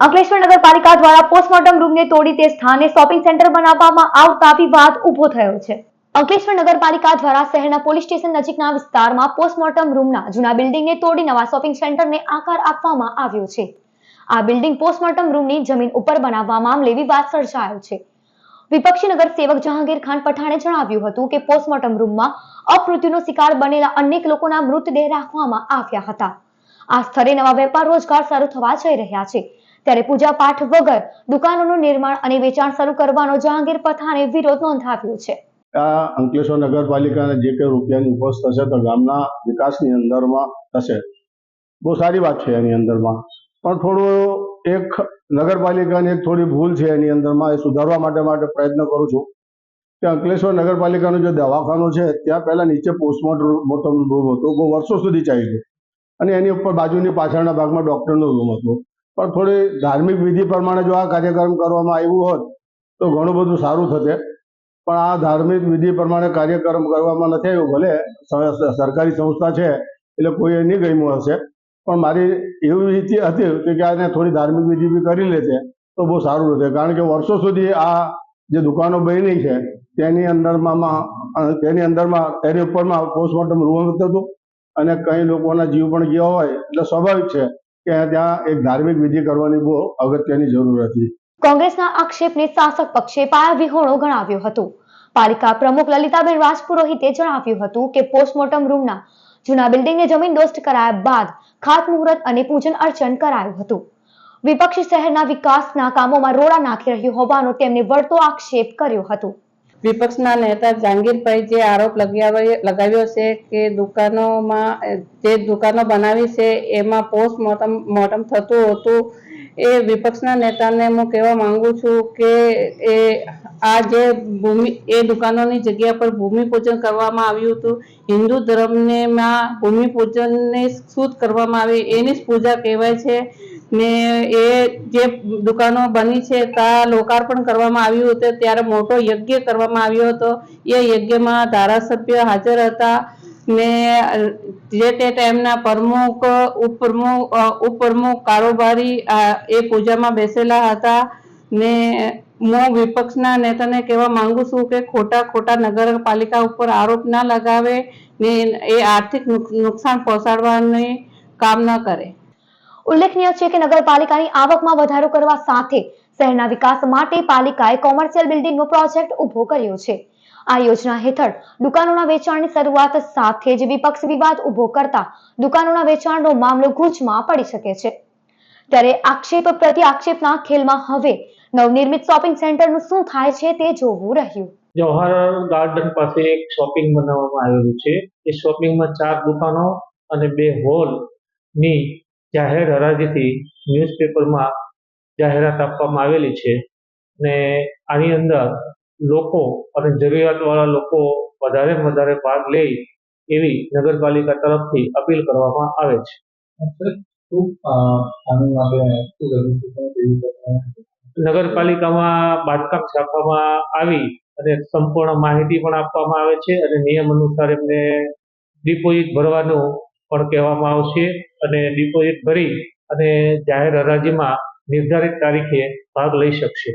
અંકલેશ્વર નગરપાલિકા દ્વારા પોસ્ટમોર્ટમ રૂમને તોડી તે સ્થાને શોપિંગ સેન્ટર બનાવવામાં આવતા વિવાદ ઊભો થયો છે. અંકલેશ્વર નગરપાલિકા દ્વારા શહેરના પોલીસ સ્ટેશન નજીકના વિસ્તારમાં પોસ્ટમોર્ટમ રૂમના જૂના બિલ્ડિંગને તોડી નવા શોપિંગ સેન્ટરને આકાર આપવામાં આવ્યો છે. આ બિલ્ડિંગ પોસ્ટમોર્ટમ રૂમની જમીન ઉપર બનાવવા મામલે વિવાદ સર્જાયો છે. વિપક્ષી નગર સેવક જહાંગીર ખાન પઠાણે જણાવ્યું હતું કે પોસ્ટમોર્ટમ રૂમમાં અપમૃત્યુનો શિકાર બનેલા અનેક લોકોના મૃતદેહ રાખવામાં આવ્યા હતા. આ સ્થળે નવા વેપાર રોજગાર શરૂ થવા જઈ રહ્યા છે. ત્યારે પૂજા પાઠ વગર દુકાનોનું નિર્માણ અને વેચાણ શરૂ કરવાનો જહાંગીર પઠાણે વિરોધ નોંધાવ્યો છે. આ અંકલેશ્વર નગરપાલિકાને જે કંઈ રૂપિયાની ઉપજ થશે તો ગામના વિકાસની અંદરમાં થશે. બહુ સારી વાત છે એની અંદરમાં. પણ થોડું એક નગરપાલિકાની એક થોડી ભૂલ છે એની અંદરમાં, એ સુધારવા માટે માટે પ્રયત્ન કરું છું. કે અંકલેશ્વર નગરપાલિકાનું જે દવાખાનું છે, ત્યાં પહેલાં નીચે પોસ્ટમોર્ટમ રૂમ હતો, બહુ વર્ષો સુધી ચાલ્યું. અને એની ઉપર બાજુની પાછળના ભાગમાં ડૉક્ટરનો રૂમ હતો. પણ થોડી ધાર્મિક વિધિ પ્રમાણે જો આ કાર્યક્રમ કરવામાં આવ્યું હોત, તો ઘણું બધું સારું થતે. પણ આ ધાર્મિક વિધિ પ્રમાણે કાર્યક્રમ કરવામાં નથી આવ્યું, ભલે સરકારી સંસ્થા છે, એટલે કોઈ નહીં ગમ્યું હશે. પણ મારી એવી રીતે હતી કે આને થોડી ધાર્મિક વિધિ બી કરી લેતે, તો બહુ સારું રહેશે કારણ કે વર્ષો સુધી આ જે દુકાનો બની છે, તેની અંદરમાં તેની અંદરમાં, તેની ઉપરમાં પોસ્ટમોર્ટમ રૂમ હતું, અને કઈ લોકોના જીવ પણ ગયા હોય, એટલે સ્વાભાવિક છે. કે ત્યાં એક ધાર્મિક વિધિ કરવાની બહુ અગત્યની જરૂર હતી. કોંગ્રેસના આક્ષેપને શાસક પક્ષે પાયાવિહોણો ગણાવ્યો હતો. પાલિકા પ્રમુખ લલિતાબેન રાજપુરોહિતે જણાવ્યું હતું કે પોસ્ટમોર્ટમ રૂમના જૂના બિલ્ડિંગને જમીનદોસ્ત કરાયા બાદ ખાતમુહૂર્ત અને પૂજન અર્ચન કરાયું હતું. વિપક્ષ શહેરના વિકાસના કામોમાં રોડા નાખી રહ્યું હોવાનો તેમને વળતો આક્ષેપ કર્યો હતો. વિપક્ષના નેતા જહાંગીરભાઈ જે આરોપ લગાવ્યો છે કે દુકાનોમાં જે દુકાનો બનાવી છે, એમાં પોસ્ટ મોર્ટમ મોર્ટમ થતું હતું, એ વિપક્ષના નેતાને હું કહેવા માંગુ છું કે એ આ જે ભૂમિ એ દુકાનોની જગ્યા પર ભૂમિપૂજન કરવામાં આવ્યું હતું. હિન્દુ ધર્મને માં ભૂમિપૂજનને શુદ્ધ કરવામાં આવે એની જ પૂજા કહેવાય છે. ને એ જે દુકાનો બની છે ત્યાં લોકાર્પણ કરવામાં આવ્યું હતું. ત્યારે મોટો યજ્ઞ કરવામાં આવ્યો હતો. એ યજ્ઞમાં ધારાસભ્ય હાજર હતા ને જે તે ટાઈમના પ્રમુખ, ઉપપ્રમુખ ઉપપ્રમુખ, કારોબારી એ પૂજામાં બેસેલા હતા ને હું વિપક્ષના નેતાને કહેવા માંગુ છું કે ખોટા ખોટા નગરપાલિકા ઉપર આરોપ ના લગાવે ને એ આર્થિક નુક- નુકસાન પહોંચાડવાની કામ ન કરે. ઉલ્લેખનીય છે કે નગરપાલિકાની આવકમાં વધારો કરવા સાથે શહેરના વિકાસ માટે પાલિકાએ કોમર્શિયલ બિલ્ડિંગનો પ્રોજેક્ટ ઊભો કર્યો છે. આ યોજના હેઠળ દુકાનોના વેચાણની શરૂઆત સાથે જ વિપક્ષ વિવાદ ઊભો કરતા દુકાનોના વેચાણનો મામલો ગૂંચમાં પડી શકે છે. ત્યારે આક્ષેપ પ્રતિ આક્ષેપના ખેલમાં હવે નવનિર્મિત શોપિંગ સેન્ટરનું શું થાય છે તે જોવું રહ્યું. જવાહરલાલ ગાર્ડન પાસે એક શોપિંગ બનાવવામાં આવેલું છે. એ શોપિંગમાં ચાર દુકાનો અને બે હોલ જાહેર હરાજીથી ન્યૂઝપેપરમાં જાહેરાત આપવામાં આવેલી છે ને આની અંદર લોકો અને જરૂરિયાતવાળા લોકો વધારે વધારે ભાગ લે એવી નગરપાલિકા તરફથી અપીલ કરવામાં આવે છે. નગરપાલિકામાં બાંધકામ શાખામાં આવી અને સંપૂર્ણ માહિતી પણ આપવામાં આવે છે અને નિયમ અનુસાર એમને ડિપોઝિટ ભરવાનું પણ કહેવામાં આવશે અને ડિપોઝિટ ભરી અને જાહેર હરાજીમાં નિર્ધારિત તારીખે ભાગ લઈ શકશે.